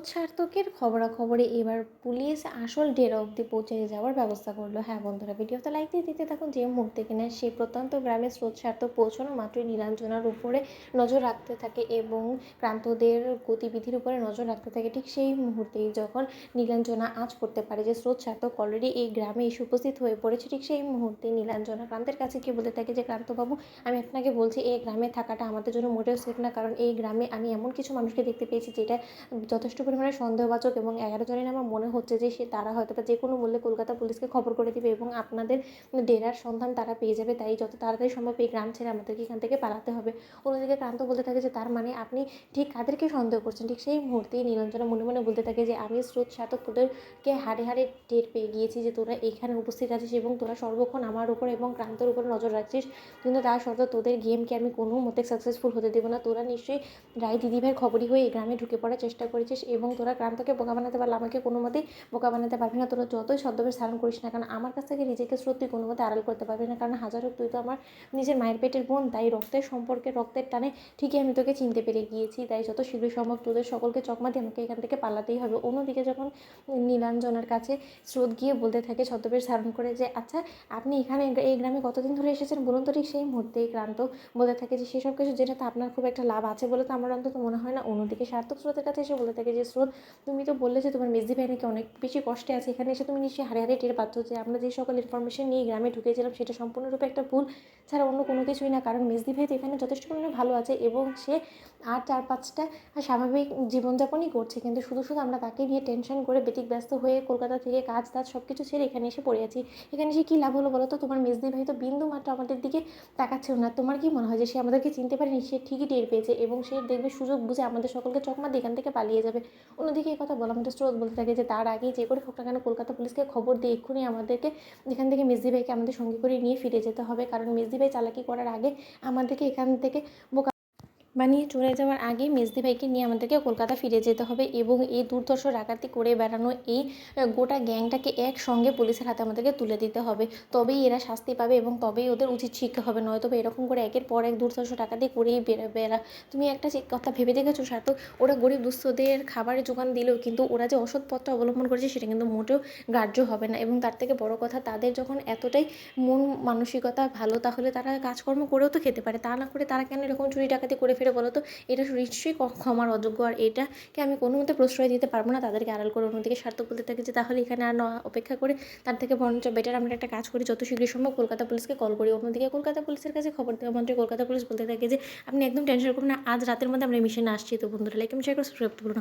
স্রোত সার্থকের খবরাখবরে এবার পুলিশ আসল ডেরা অবধি পৌঁছে যাওয়ার ব্যবস্থা করল। হ্যাঁ বন্ধুরা, ভিডিওতে লাইক দিয়ে দিতে থাকুন, যে মুহূর্তে কিনা সেই প্রত্যন্ত গ্রামে স্রোত সার্থক পৌঁছানো মাত্রই নীলাঞ্জনার উপরে নজর রাখতে থাকে এবং ক্রান্তদের গতিবিধির উপরে নজর রাখতে থাকে। ঠিক সেই মুহূর্তেই যখন নীলাঞ্জনা আজ করতে পারে যে স্রোত সার্থক অলরেডি এই গ্রামে এসে উপস্থিত হয়ে পড়েছে, ঠিক সেই মুহূর্তে নীলাঞ্জনা ক্রান্তের কাছে গিয়ে বলতে থাকে যে, ক্রান্তবাবু, আমি আপনাকে বলছি, এই গ্রামে থাকাটা আমাদের জন্য মোটেও সেফ না, কারণ এই গ্রামে আমি এমন কিছু মানুষকে দেখতে পেয়েছি যেটা যথেষ্ট পরিমাণে সন্দেহবাচক এবং এগারো জনের আমার মনে হচ্ছে যে সে তারা হয়তো যে কোনো মূল্যে কলকাতা পুলিশকে খবর করে দিবে এবং আপনাদের ডেরার সন্ধান তারা পেয়ে যাবে। তাই যত তাড়াতাড়ি সম্ভব এই গ্রাম ছেড়ে আমাদেরকে এখান থেকে পালাতে হবে। অন্যদিকে ক্রান্ত বলতে থাকে যে, তার মানে আপনি ঠিক কাদেরকে সন্দেহ করছেন? ঠিক সেই মুহূর্তেই নীলাঞ্জনা মনে মনে বলতে থাকে যে, আমি স্রোত সাতক তোদেরকে হাড়ে হাড়ে টের পেয়ে গিয়েছি যে, তোরা এখানে উপস্থিত আছিস এবং তোরা সর্বক্ষণ আমার উপর এবং ক্রান্তর উপর নজর রাখছিস। কিন্তু তা সত্ত্বেও তোদের গেমকে আমি কোনো মতে সাকসেসফুল হতে দেবো না? তোরা নিশ্চয়ই রায় দিদিভাইয়ের খবরই হয়ে এই গ্রামে ঢুকে পড়ার চেষ্টা করেছিস এবং তোরা ক্রান্তকে বোকা বানাতে পারলে আমাকে কোনো মতেই বোকা বানাতে পারবি না। তোরা যতই ছদ্মবেশ ধারণ করিস না কারণ আমার কাছ থেকে নিজেকে তুই কোনো মতে আড়াল করতে পারবি না। কারণ হাজার হোক তুই তো আমার নিজের মায়ের পেটের বোন, তাই রক্তের সম্পর্কে, রক্তের টানে ঠিকই আমি তোকে চিনতে পেরে গিয়েছি। তাই যত শীঘ্রই সম্ভব তোদের সকলকে চকমা দিয়ে আমাকে এখান থেকে পালাতেই হবে। অন্যদিকে যখন নীলাঞ্জনার কাছে স্রোত গিয়ে বলতে থাকে ছদ্মবেশ ধারণ করে যে আচ্ছা আপনি এখানে এই গ্রামে কতদিন ধরে এসেছেন বলুন তো ঠিক সেই মুহূর্তেই? ক্রান্ত বলতে থাকে যে, সেসব কিছু জেনে তো আপনার খুব একটা লাভ আছে বলে তো আমার অন্তত মনে হয় না। অন্যদিকে সার্থক স্রোতের কাছে এসে বলে থাকে যে স্রোত। তুমি তো বললে যে তোমার মেজদি ভাই নাকি অনেক বেশি কষ্টে আছে। এখানে এসে তুমি নিশ্চয়ই হারে হারে টের পাচ্ছ যে আমরা যে সকল ইনফরমেশন নিয়ে গ্রামে ঢুকেছিলাম সেটা সম্পূর্ণরূপে একটা ভুল। ছাড়া অন্য কোনো কিছুই না, কারণ মেজদি ভাই তো এখানে যথেষ্ট পরিমাণে ভালো আছে এবং সে আর চার পাঁচটা স্বাভাবিক জীবনযাপনই করছে। কিন্তু শুধু শুধু আমরা তাকে নিয়ে টেনশন করে বেতিক ব্যস্ত হয়ে কলকাতা থেকে কাজ টাজ সব কিছু ছেড়ে এখানে এসে পড়ে আছি। এখানে এসে কী লাভ হলো বলো তো? তোমার মেজদি ভাই তো বিন্দু মাত্র আমাদের দিকে তাকাচ্ছেও না। তোমার কি মনে হয় যে সে আমাদেরকে চিনতে পারেনি? সে ঠিকই টের পেয়েছে এবং সে দেখবে সুযোগ বুঝে আমাদের সকলকে চকমা এখান থেকে পালিয়ে যাবে। অন্যদিকে এই কথা বলা মধ্যে স্রোত বলতে থাকে যে তার আগে যে করে হোক না কেন কলকাতা পুলিশকে খবর দিয়ে এক্ষুনি আমাদেরকে এখান থেকে মেজদি ভাইকে আমাদের সঙ্গে করে নিয়ে ফিরে যেতে হবে। কারণ মিজদি ভাই চালাকি করার আগে আমাদেরকে এখান থেকে বোকা বানিয়ে চলে যাওয়ার আগে মেজদি ভাইকে নিয়ে আমাদেরকে কলকাতা ফিরে যেতে হবে এবং এই দুর্ধর্ষ ডাকাতি করে বেড়ানো এই গোটা গ্যাংটাকে একসঙ্গে পুলিশের হাতে আমাদেরকে তুলে দিতে হবে। তবেই এরা শাস্তি পাবে এবং তবেই ওদের উচিত শিক্ষা হবে। নয়তো এরকম করে একের পর এক দুর্ধর্ষ ডাকাতি করেই এরা তুমি একটা কথা ভেবে দেখেছ সার্থক? ওরা গরিব দুস্থদের খাবারের যোগান দিলেও কিন্তু ওরা যে পথটা অবলম্বন করেছে সেটা কিন্তু মোটেও গ্রাহ্য হবে না এবং তার থেকে বড় কথা, তাদের যখন এতটাই মন মানসিকতা ভালো, তাহলে তারা কাজকর্ম করেও তো খেতে পারে। তা না করে তারা কেন এরকম চুরি ডাকাতি করে ফেরে বলো তো, এটা নিশ্চয়ই ক্ষমার অযোগ্য। আর এটাকে আমি কোনো মতে প্রশ্রয় দিতে পারব না, তাদেরকে আড়াল করে অন্যদিকে স্বার্থ বলতে থাকে যে, তাহলে এখানে আর অপেক্ষা করে তার থেকে বরঞ্চ বেটার আমরা একটা কাজ করি, যত শীঘ্র সম্ভব কলকাতা পুলিশকে কল করি। অন্যদিকে কলকাতা পুলিশের কাছে খবর দেওয়া মন্ত্রী কলকাতা পুলিশ বলতে থাকে যে, আপনি একদম টেনশন করুন না, আজ রাতের মধ্যে আমরা মিশনে আসছি। তো বন্ধুরা লাইক আমি সেটা করে করুন